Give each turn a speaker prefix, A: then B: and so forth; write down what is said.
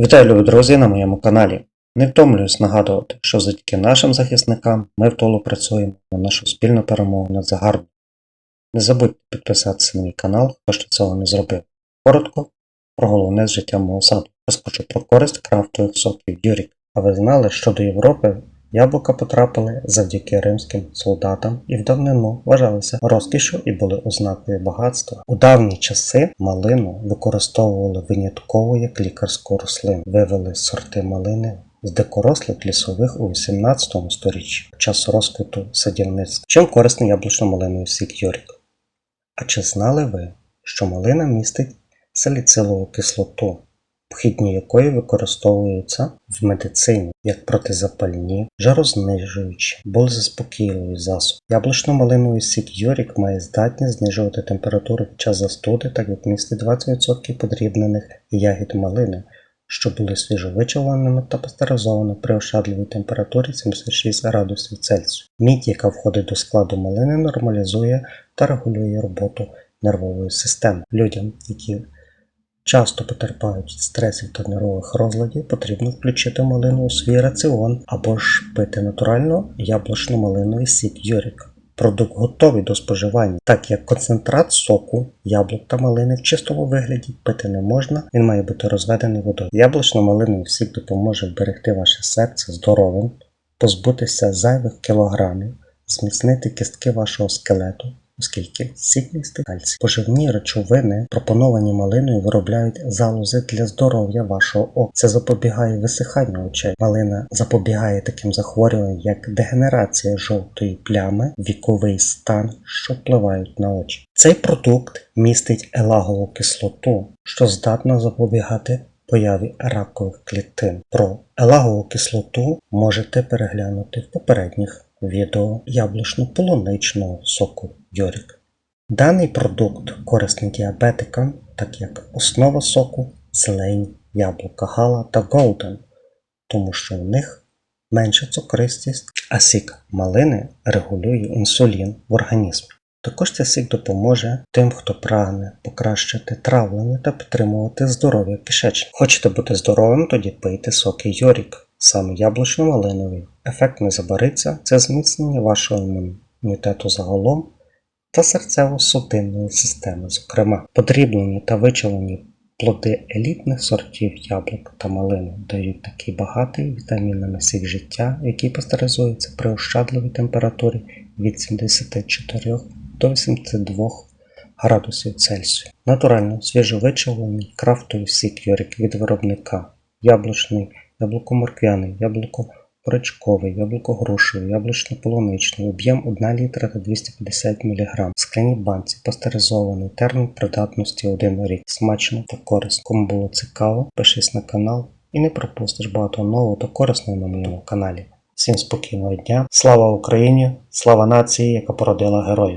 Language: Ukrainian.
A: Вітаю, любі друзі, на моєму каналі. Не втомлююсь нагадувати, що завдяки нашим захисникам ми втолу працюємо на нашу спільну перемогу над загарбом. Не забудьте підписатися на мій канал, хто ще цього не зробив. Коротко про головне з життя мого саду. Розкажу про користь крафтових соків Юрік. А ви знали, що до Європи яблука потрапили завдяки римським солдатам і в давнину вважалися розкішю і були ознакою багатства. У давні часи малину використовували винятково як лікарську рослину. Вивели сорти малини з дикорослих лісових у 18 сторіччі під час розквіту садівництва. Чим корисний яблучно-малиновий сік Юрік? А чи знали ви, що малина містить саліцилову кислоту, вхідні якої використовуються в медицині як протизапальні, жарознижуючі, болезаспокійливі засоби. Яблучно-малиновий сік Юрік має здатність знижувати температуру під час застуди, так як містить 20% подрібнених ягід малини, що були свіжовичавленими та пастеризовані при ощадливій температурі 76 градусів Цельсію. Мідь, яка входить до складу малини, нормалізує та регулює роботу нервової системи. Людям, які часто потерпають від стресів та нервових розладів, потрібно включити малину у свій раціон або ж пити натурально яблучно-малиновий сік Юрік. Продукт готовий до споживання, так як концентрат соку, яблук та малини в чистому вигляді пити не можна, він має бути розведений водою. Яблучно-малиновий сік допоможе вберегти ваше серце здоровим, позбутися зайвих кілограмів, зміцнити кістки вашого скелету, оскільки сік містить кальцій. Поживні речовини, пропоновані малиною, виробляють залози для здоров'я вашого ока. Це запобігає висиханню очей. Малина запобігає таким захворюванням, як дегенерація жовтої плями, віковий стан, що впливають на очі. Цей продукт містить елагову кислоту, що здатна запобігати появі ракових клітин. Про елагову кислоту можете переглянути в попередніх відео яблучно-полуничного соку Йорік. Даний продукт корисний діабетикам, так як основа соку зелень, яблука гала та голден, тому що в них менша цукристість, а сік малини регулює інсулін в організмі. Також цей сік допоможе тим, хто прагне покращити травлення та підтримувати здоров'я кишечника. Хочете бути здоровим, тоді пийте соки Йорік, саме яблучно-малиновий. Ефект не забариться, це зміцнення вашого імунітету загалом та серцево-судинної системи, зокрема, подріблені та вичавлені плоди елітних сортів яблук та малини дають такий багатий вітамінами сік життя, який пастеризується при ощадливій температурі від 74 до 82 градусів Цельсію. Натурально свіжовичавлений крафтовий сік Йорик від виробника, яблучний, яблуко-морквяний, яблуко-поричковий, яблуко-грушевий, яблучно-полуничний, об'єм 1 літра та 250 мг, скляні банці, пастеризований, термін придатності 1 рік. Смачно та корисно. Кому було цікаво, пишись на канал і не пропустиш багато нового та корисного на моєму каналі. Всім спокійного дня, слава Україні, слава нації, яка породила героїв!